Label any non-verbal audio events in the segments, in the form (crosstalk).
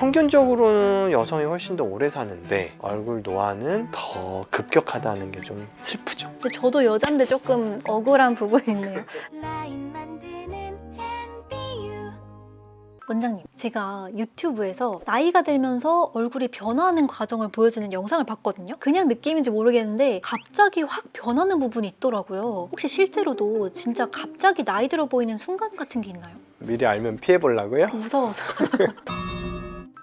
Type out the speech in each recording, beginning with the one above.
평균적으로는 여성이 훨씬 더 오래 사는데 얼굴 노화는 더 급격하다는 게 좀 슬프죠. 근데 저도 여잔데 조금 억울한 부분이 있네요. 원장님, 제가 유튜브에서 나이가 들면서 얼굴이 변화하는 과정을 보여주는 영상을 봤거든요. 그냥 느낌인지 모르겠는데 갑자기 확 변하는 부분이 있더라고요. 혹시 실제로도 진짜 갑자기 나이 들어 보이는 순간 같은 게 있나요? 미리 알면 피해 보려고요? 무서워서. (laughs)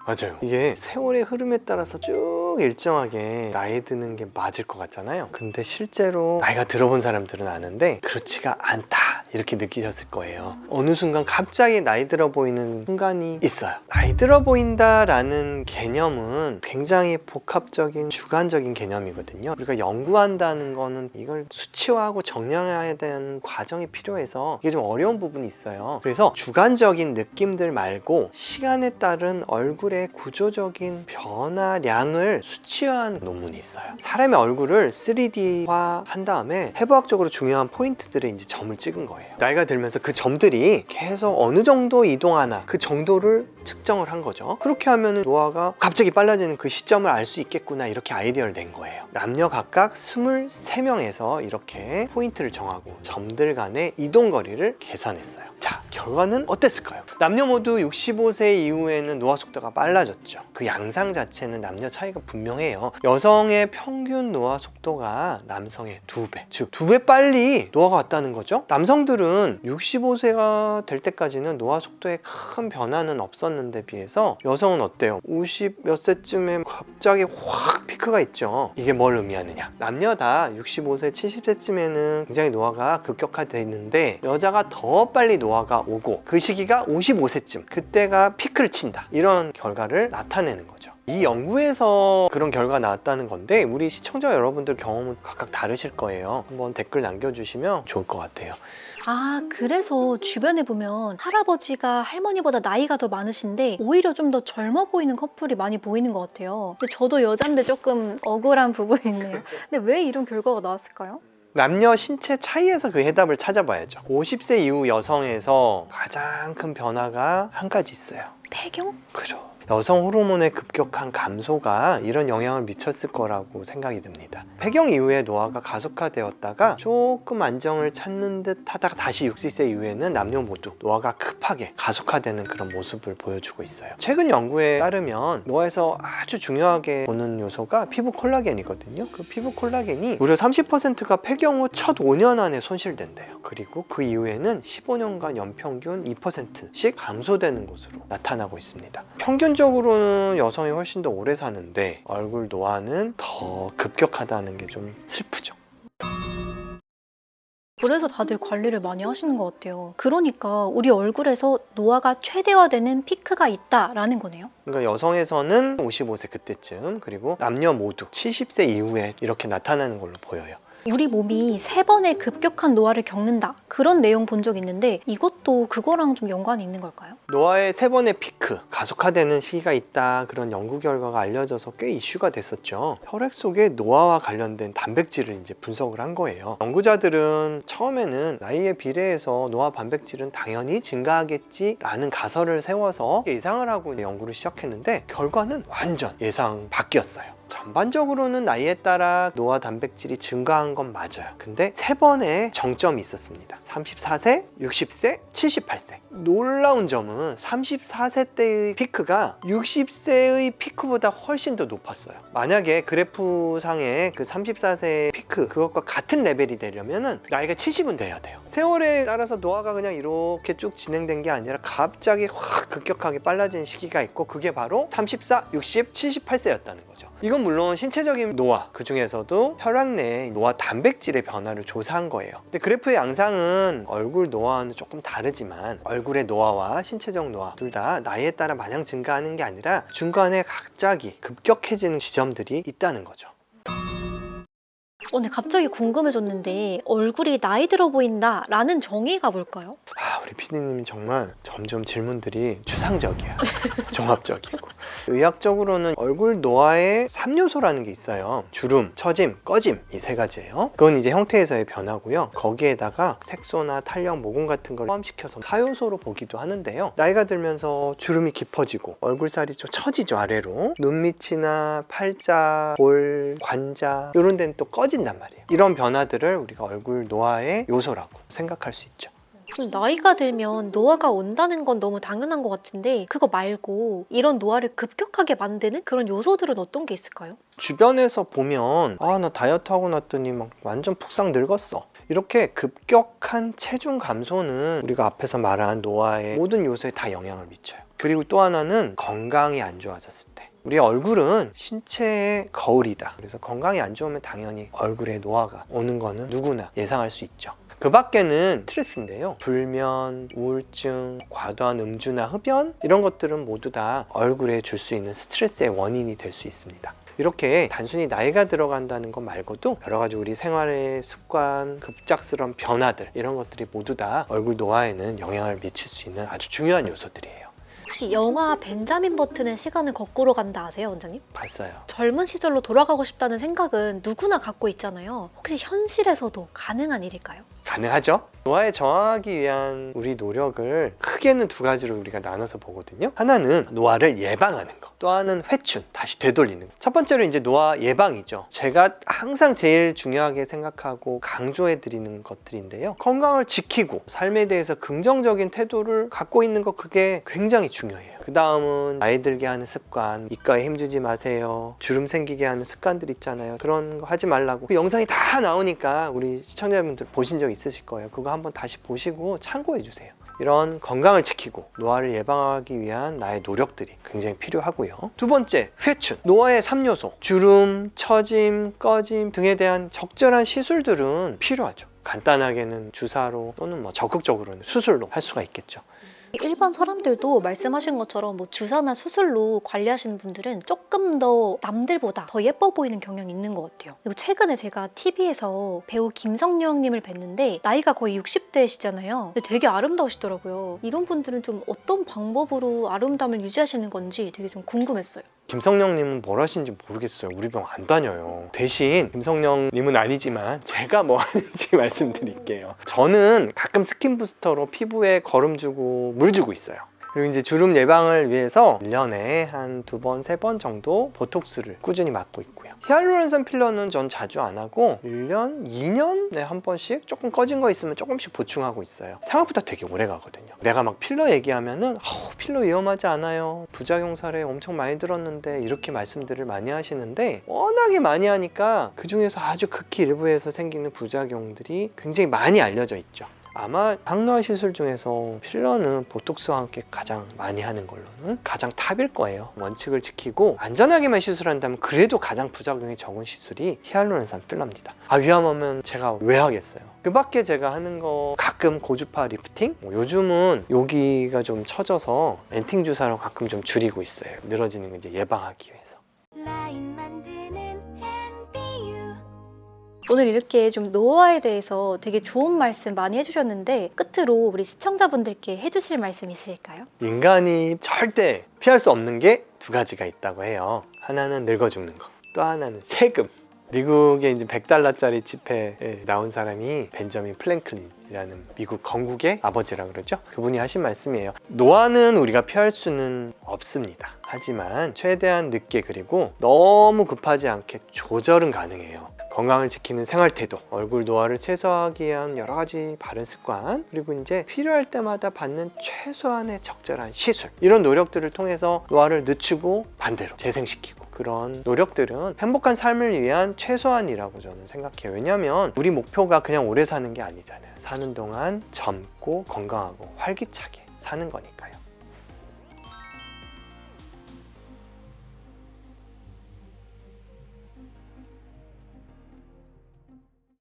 맞아요. 이게 세월의 흐름에 따라서 쭉 일정하게 나이 드는 게 맞을 것 같잖아요. 근데 실제로 나이가 들어본 사람들은 아는데 그렇지가 않다 이렇게 느끼셨을 거예요. 어느 순간 갑자기 나이 들어 보이는 순간이 있어요. 나이 들어 보인다라는 개념은 굉장히 복합적인 주관적인 개념이거든요. 우리가 연구한다는 거는 이걸 수치화하고 정량해야 되는 과정이 필요해서 이게 좀 어려운 부분이 있어요. 그래서 주관적인 느낌들 말고 시간에 따른 얼굴의 구조적인 변화량을 수치화한 논문이 있어요. 사람의 얼굴을 3D화 한 다음에 해부학적으로 중요한 포인트들에 이제 점을 찍은 거예요. 나이가 들면서 그 점들이 계속 어느 정도 이동하나 그 정도를 측정을 한 거죠. 그렇게 하면 노화가 갑자기 빨라지는 그 시점을 알 수 있겠구나 이렇게 아이디어를 낸 거예요. 남녀 각각 23명에서 이렇게 포인트를 정하고 점들 간의 이동 거리를 계산했어요. 자, 결과는 어땠을까요? 남녀 모두 65세 이후에는 노화 속도가 빨라졌죠. 그 양상 자체는 남녀 차이가 분명해요. 여성의 평균 노화 속도가 남성의 두 배, 즉 두 배 빨리 노화가 왔다는 거죠. 남성들은 65세가 될 때까지는 노화 속도에 큰 변화는 없었는데 비해서 여성은 어때요? 50 몇 세쯤에 갑자기 확 피크가 있죠. 이게 뭘 의미하느냐? 남녀 다 65세, 70세쯤에는 굉장히 노화가 급격화되어 있는데 여자가 더 빨리 노화 가 오고 그 시기가 55세쯤 그때가 피크를 친다 이런 결과를 나타내는 거죠. 이 연구에서 그런 결과가 나왔다는 건데 우리 시청자 여러분들 경험은 각각 다르실 거예요. 한번 댓글 남겨주시면 좋을 것 같아요. 아, 그래서 주변에 보면 할아버지가 할머니보다 나이가 더 많으신데 오히려 좀 더 젊어 보이는 커플이 많이 보이는 것 같아요. 근데 저도 여잔데 조금 억울한 부분이 있네요. 근데 왜 이런 결과가 나왔을까요? 남녀 신체 차이에서 그 해답을 찾아봐야죠. 50세 이후 여성에서 가장 큰 변화가 한 가지 있어요. 폐경? 그죠. 여성 호르몬의 급격한 감소가 이런 영향을 미쳤을 거라고 생각이 듭니다. 폐경 이후에 노화가 가속화되었다가 조금 안정을 찾는 듯 하다가 다시 60세 이후에는 남녀 모두 노화가 급하게 가속화되는 그런 모습을 보여주고 있어요. 최근 연구에 따르면 노화에서 아주 중요하게 보는 요소가 피부 콜라겐이거든요. 그 피부 콜라겐이 무려 30%가 폐경 후 첫 5년 안에 손실된대요. 그리고 그 이후에는 15년간 연평균 2%씩 감소되는 것으로 나타나고 있습니다. 평균 적으로는 여성이 훨씬 더 오래 사는데 얼굴 노화는 더 급격하다는 게 좀 슬프죠. 그래서 다들 관리를 많이 하시는 것 같아요. 그러니까 우리 얼굴에서 노화가 최대화되는 피크가 있다라는 거네요. 그러니까 여성에서는 55세 그때쯤 그리고 남녀 모두 70세 이후에 이렇게 나타나는 걸로 보여요. 우리 몸이 세 번의 급격한 노화를 겪는다. 그런 내용 본 적 있는데 이것도 그거랑 좀 연관이 있는 걸까요? 노화의 세 번의 피크, 가속화되는 시기가 있다. 그런 연구 결과가 알려져서 꽤 이슈가 됐었죠. 혈액 속에 노화와 관련된 단백질을 이제 분석을 한 거예요. 연구자들은 처음에는 나이에 비례해서 노화 단백질은 당연히 증가하겠지라는 가설을 세워서 예상을 하고 연구를 시작했는데 결과는 완전 예상 바뀌었어요. 전반적으로는 나이에 따라 노화 단백질이 증가한 건 맞아요. 근데 세 번의 정점이 있었습니다. 34세, 60세, 78세. 놀라운 점은 34세 때의 피크가 60세의 피크보다 훨씬 더 높았어요. 만약에 그래프상의 그 34세 피크 그것과 같은 레벨이 되려면은 나이가 70은 돼야 돼요. 세월에 따라서 노화가 그냥 이렇게 쭉 진행된 게 아니라 갑자기 확 급격하게 빨라진 시기가 있고 그게 바로 34, 60, 78세였다는 거죠. 이건 물론 신체적인 노화 그 중에서도 혈액 내 노화 단백질의 변화를 조사한 거예요. 근데 그래프의 양상은 얼굴 노화와는 조금 다르지만 얼굴의 노화와 신체적 노화 둘 다 나이에 따라 마냥 증가하는 게 아니라 중간에 갑자기 급격해지는 지점들이 있다는 거죠. 오늘 갑자기 궁금해졌는데 얼굴이 나이 들어 보인다 라는 정의가 뭘까요? 아 우리 피디님이 정말 점점 질문들이 추상적이야 (laughs) 종합적이고 의학적으로는 얼굴 노화의 3요소라는 게 있어요. 주름, 처짐, 꺼짐 이 세 가지예요. 그건 이제 형태에서의 변화고요. 거기에다가 색소나 탄력, 모공 같은 걸 포함시켜서 4요소로 보기도 하는데요. 나이가 들면서 주름이 깊어지고 얼굴살이 좀 처지죠 아래로. 눈 밑이나 팔자, 볼, 관자 이런 데는 또 꺼진단 말이에요. 이런 변화들을 우리가 얼굴 노화의 요소라고 생각할 수 있죠. 나이가 들면 노화가 온다는 건 너무 당연한 것 같은데 그거 말고 이런 노화를 급격하게 만드는 그런 요소들은 어떤 게 있을까요? 주변에서 보면 아 나 다이어트 하고 났더니 막 완전 푹상 늙었어. 이렇게 급격한 체중 감소는 우리가 앞에서 말한 노화의 모든 요소에 다 영향을 미쳐요. 그리고 또 하나는 건강이 안 좋아졌을 때. 우리 얼굴은 신체의 거울이다. 그래서 건강이 안 좋으면 당연히 얼굴에 노화가 오는 거는 누구나 예상할 수 있죠 그 밖에는 스트레스인데요. 불면, 우울증, 과도한 음주나 흡연 이런 것들은 모두 다 얼굴에 줄 수 있는 스트레스의 원인이 될 수 있습니다. 이렇게 단순히 나이가 들어간다는 것 말고도 여러 가지 우리 생활의 습관, 급작스러운 변화들 이런 것들이 모두 다 얼굴 노화에는 영향을 미칠 수 있는 아주 중요한 요소들이에요. 혹시 영화 벤자민 버튼의 시간을 거꾸로 간다 아세요, 원장님? 봤어요. 젊은 시절로 돌아가고 싶다는 생각은 누구나 갖고 있잖아요. 혹시 현실에서도 가능한 일일까요? 가능하죠? 노화에 저항하기 위한 우리 노력을 크게는 두 가지로 우리가 나눠서 보거든요. 하나는 노화를 예방하는 것. 또 하나는 회춘, 다시 되돌리는 것. 첫 번째로 이제 노화 예방이죠. 제가 항상 제일 중요하게 생각하고 강조해 드리는 것들인데요. 건강을 지키고 삶에 대해서 긍정적인 태도를 갖고 있는 것 그게 굉장히 중요해요. 그 다음은 나이 들게 하는 습관, 이가에 힘주지 마세요. 주름 생기게 하는 습관들 있잖아요. 그런 거 하지 말라고. 그 영상이 다 나오니까 우리 시청자분들 보신 적 있으실 거예요. 그거 한번 다시 보시고 참고해 주세요. 이런 건강을 지키고 노화를 예방하기 위한 나의 노력들이 굉장히 필요하고요. 두 번째, 회춘. 노화의 3요소. 주름, 처짐, 꺼짐 등에 대한 적절한 시술들은 필요하죠. 간단하게는 주사로 또는 뭐 적극적으로는 수술로 할 수가 있겠죠. 일반 사람들도 말씀하신 것처럼 뭐 주사나 수술로 관리하시는 분들은 조금 더 남들보다 더 예뻐 보이는 경향이 있는 것 같아요. 그리고 최근에 제가 TV에서 배우 김성령님을 뵀는데 나이가 거의 60대시잖아요. 근데 되게 아름다우시더라고요. 이런 분들은 좀 어떤 방법으로 아름다움을 유지하시는 건지 되게 좀 궁금했어요. 김성령님은 뭘 하시는지 모르겠어요. 우리 병 안 다녀요. 대신 김성령님은 아니지만 제가 뭐 (laughs) 하는지 말씀드릴게요. 저는 가끔 스킨 부스터로 피부에 거름 주고 물 주고 있어요. 그리고 이제 주름 예방을 위해서 1년에 한 두 번, 세 번 정도 보톡스를 꾸준히 맞고 있고요. 히알루론산 필러는 전 자주 안 하고 1년, 2년에 한 번씩 조금 꺼진 거 있으면 조금씩 보충하고 있어요. 생각보다 되게 오래 가거든요. 내가 막 필러 얘기하면은 아우, 필러 위험하지 않아요. 부작용 사례 엄청 많이 들었는데 이렇게 말씀들을 많이 하시는데 워낙에 많이 하니까 그 중에서 아주 극히 일부에서 생기는 부작용들이 굉장히 많이 알려져 있죠. 아마 항노화 시술 중에서 필러는 보톡스와 함께 가장 많이 하는 걸로는 가장 탑일 거예요. 원칙을 지키고 안전하게만 시술한다면 그래도 가장 부작용이 적은 시술이 히알루론산 필러입니다. 아 위험하면 제가 왜 하겠어요? 그 밖에 제가 하는 거 가끔 고주파 리프팅? 뭐 요즘은 여기가 좀 처져서 엔팅 주사로 가끔 좀 줄이고 있어요. 늘어지는 거 이제 예방하기 위해서. 오늘 이렇게 좀 노화에 대해서 되게 좋은 말씀 많이 해주셨는데 끝으로 우리 시청자분들께 해주실 말씀 있으실까요? 인간이 절대 피할 수 없는 게 두 가지가 있다고 해요. 하나는 늙어 죽는 거, 또 하나는 세금. 미국의 이제 100달러짜리 지폐에 나온 사람이 벤저민 플랭클린이라는 미국 건국의 아버지라 그러죠. 그분이 하신 말씀이에요. 노화는 우리가 피할 수는 없습니다. 하지만 최대한 늦게 그리고 너무 급하지 않게 조절은 가능해요. 건강을 지키는 생활 태도, 얼굴 노화를 최소화하기 위한 여러 가지 바른 습관, 그리고 이제 필요할 때마다 받는 최소한의 적절한 시술 이런 노력들을 통해서 노화를 늦추고 반대로 재생시키고 그런 노력들은 행복한 삶을 위한 최소한이라고 저는 생각해요. 왜냐하면 우리 목표가 그냥 오래 사는 게 아니잖아요. 사는 동안 젊고 건강하고 활기차게 사는 거니까요.